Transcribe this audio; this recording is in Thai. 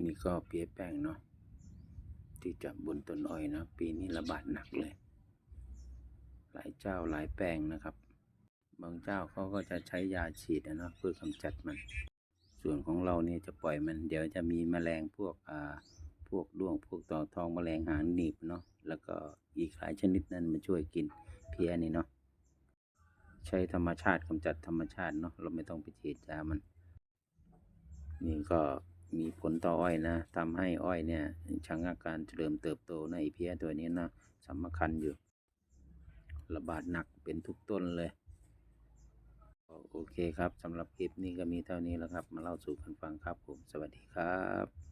นี่ก็เปียแป้งเนาะที่จับบนต้นอ้อยนะ ปีนี้ระบาดหนักเลย หลายเจ้าหลายแปลงนะครับ บางเจ้าเขาก็จะใช้ยาฉีดนะเพื่อกำจัดมัน ส่วนของเราเนี่ยจะปล่อยมัน เดี๋ยวจะมีแมลงพวกอ่าพวกด้วงพวกต่อทองแมลงหางหนีบเนาะแล้วก็อีกหลายชนิดนั้นมาช่วยกินเพี้ยนี่เนาะใช้ธรรมชาติกำจัดธรรมชาติเนาะเราไม่ต้องไปฉีดยามัน นี่ก็ มีผลต่ออ้อยนะทำให้อ้อยเนี่ยชะงักการเจริญเติบโตในเพี้ยตัวนี้นะสำคัญอยู่ ระบาดหนักเป็นทุกต้นเลยโอเคครับสำหรับคลิปนี้ก็มีเท่านี้แล้วครับ มาเล่าสู่กันฟังครับผม สวัสดีครับ